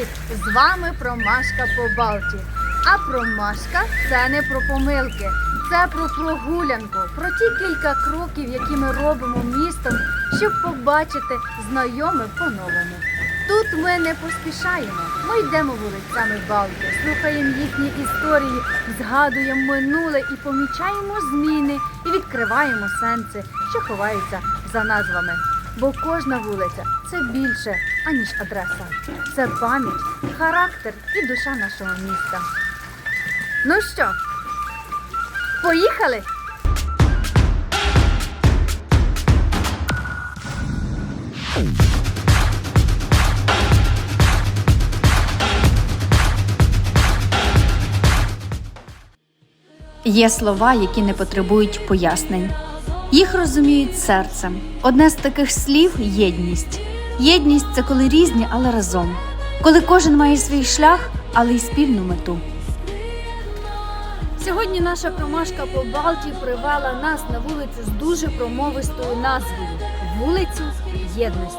Привіт! З вами Промашка по Балті. А промашка це не про помилки, це про прогулянку, про ті кілька кроків, які ми робимо містом, щоб побачити знайоме по-новому. Тут ми не поспішаємо. Ми йдемо вулицями Балти, слухаємо їхні історії, згадуємо минуле і помічаємо зміни, і відкриваємо сенси, що ховаються за назвами. Бо кожна вулиця це більше, аніж адреса. Це пам'ять, характер і душа нашого міста. Ну що, поїхали? Є слова, які не потребують пояснень. Їх розуміють серцем. Одне з таких слів єдність. Єдність це коли різні, але разом. Коли кожен має свій шлях, але й спільну мету. Сьогодні наша промашка по Балті привела нас на вулицю з дуже промовистою назвою вулицю Єдності.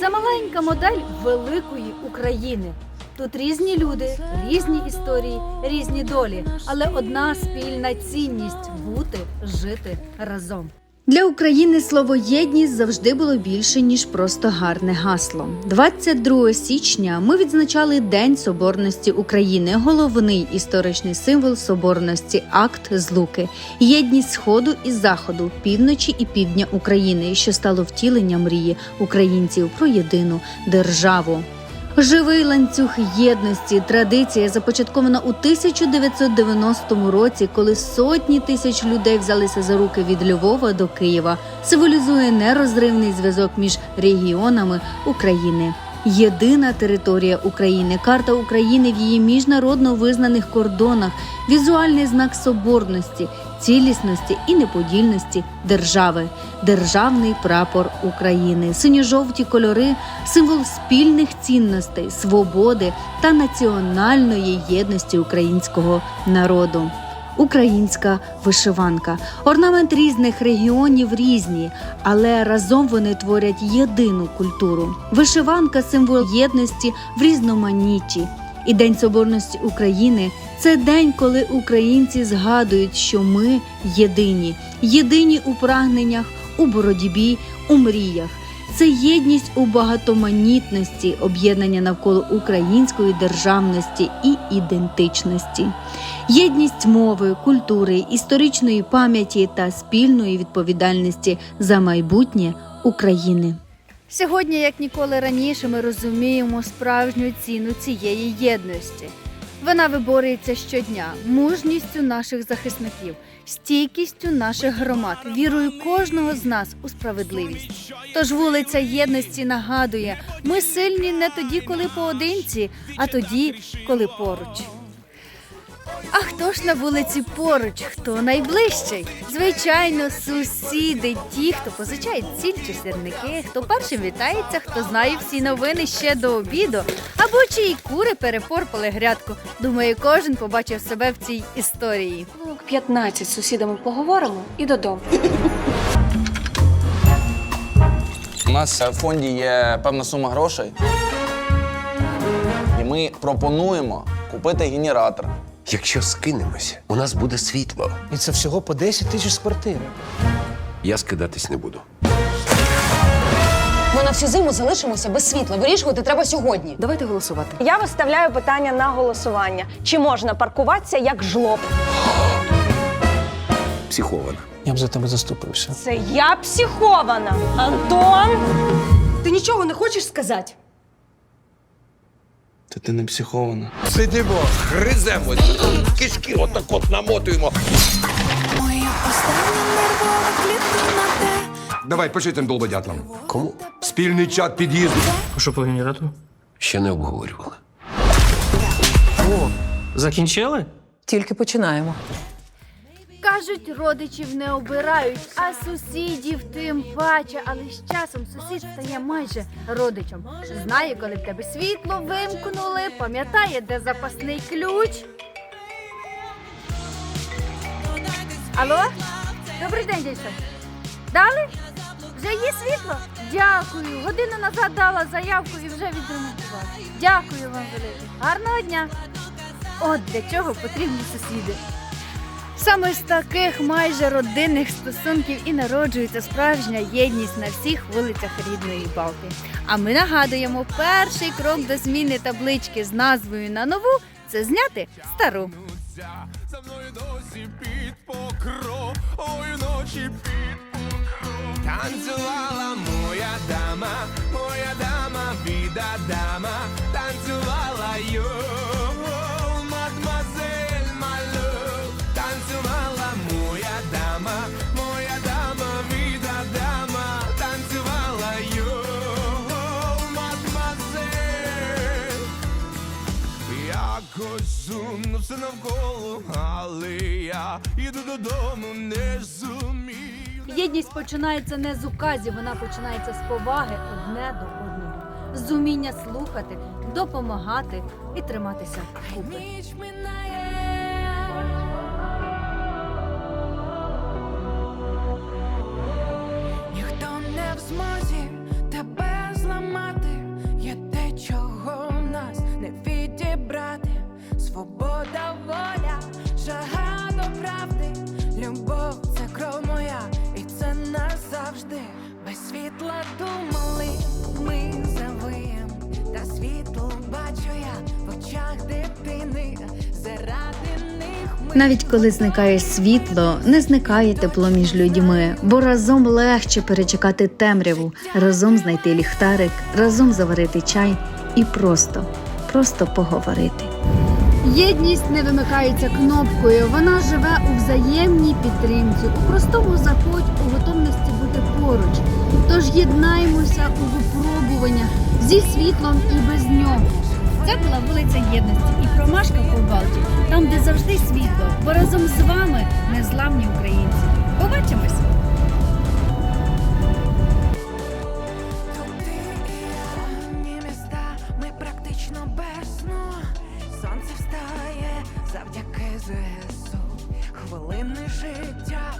Це маленька модель великої України. Тут різні люди, різні історії, різні долі, але одна спільна цінність бути, жити разом. Для України слово єдність завжди було більше ніж просто гарне гасло. 22 січня ми відзначали День Соборності України, головний історичний символ соборності, акт злуки, єдність сходу і заходу, півночі і півдня України, що стало втіленням мрії українців про єдину державу. Живий ланцюг єдності, традиція започаткована у 1990 році, коли сотні тисяч людей взялися за руки від Львова до Києва, символізує нерозривний зв'язок між регіонами України. Єдина територія України, карта України в її міжнародно визнаних кордонах, візуальний знак соборності, цілісності і неподільності держави, державний прапор України, синьо-жовті кольори, символ спільних цінностей, свободи та національної єдності українського народу. Українська вишиванка. Орнамент різних регіонів різні, але разом вони творять єдину культуру. Вишиванка символ єдності в різноманітті. І День Соборності України це день, коли українці згадують, що ми єдині, єдині у прагненнях, у боротьбі, у мріях. Це єдність у багатоманітності, об'єднання навколо української державності і ідентичності, єдність мови, культури, історичної пам'яті та спільної відповідальності за майбутнє України. Сьогодні, як ніколи раніше, ми розуміємо справжню ціну цієї єдності. Вона виборюється щодня мужністю наших захисників, стійкістю наших громад, вірою кожного з нас у справедливість. Тож вулиця єдності нагадує: ми сильні не тоді, коли поодинці, а тоді, коли поруч. А хто ж на вулиці поруч? Хто найближчий? Звичайно, сусіди, ті, хто позичають сіль чи сірники, хто першим вітається, хто знає всі новини ще до обіду, або чиї кури перепорпали грядку. Думаю, кожен побачив себе в цій історії. Хвилинок 15 з сусідами поговоримо і додому. У нас в фонді є певна сума грошей. І ми пропонуємо купити генератор. Якщо скинемося, у нас буде світло. І це всього по 10 тисяч з квартири. Я скидатись не буду. Ми на всю зиму залишимося без світла. Вирішувати треба сьогодні. Давайте голосувати. Я виставляю питання на голосування. Чи можна паркуватися як жлоб? Психована. Я б за тебе заступився. Це я психована. Антон! Ти нічого не хочеш сказати? Та ти не психована. Сидимо, гриземось, кишки отак от намотуємо. Давай пиши тим долбодятлам. Кому? Спільний чат під'їзду. Що по генератору? Ще не обговорювали. О, закінчили? Тільки починаємо. Кажуть, родичів не обирають, а сусідів тим паче. Але з часом сусід стає майже родичем. Знає, коли в тебе світло вимкнули, пам'ятає, де запасний ключ. Алло? Добрий день, дійсно. Дали? Вже є світло? Дякую. Годину назад дала заявку і вже відремонтувала. Дякую вам велике. Гарного дня. От для чого потрібні сусіди. Саме з таких майже родинних стосунків і народжується справжня єдність на всіх вулицях рідної балки. А ми нагадуємо, перший крок до зміни таблички з назвою на нову це зняти стару. За мною досі під покровою ночі під покров все навколо, але я іду додому, не зумію. Єдність починається не з указів, вона починається з поваги одне до одного, з уміння слухати, допомагати і триматися купи. Воля, жага до правди. Любов це кров моя, і це назавжди. Без світла думали, ми завиєм. Та світло бачу я в очах дитини. Заради них ми Навіть коли зникає світло, не зникає тепло між людьми, бо разом легше перечекати темряву, разом знайти ліхтарик, разом заварити чай і просто, просто поговорити. Єдність не вимикається кнопкою, вона живе у взаємній підтримці, у простому заходь, у готовності бути поруч. Тож єднаймося у випробуваннях зі світлом і без нього. Це була вулиця Єдності і промашка по Балті, там, де завжди світло, бо разом з вами незламні українці. Побачимось! Життя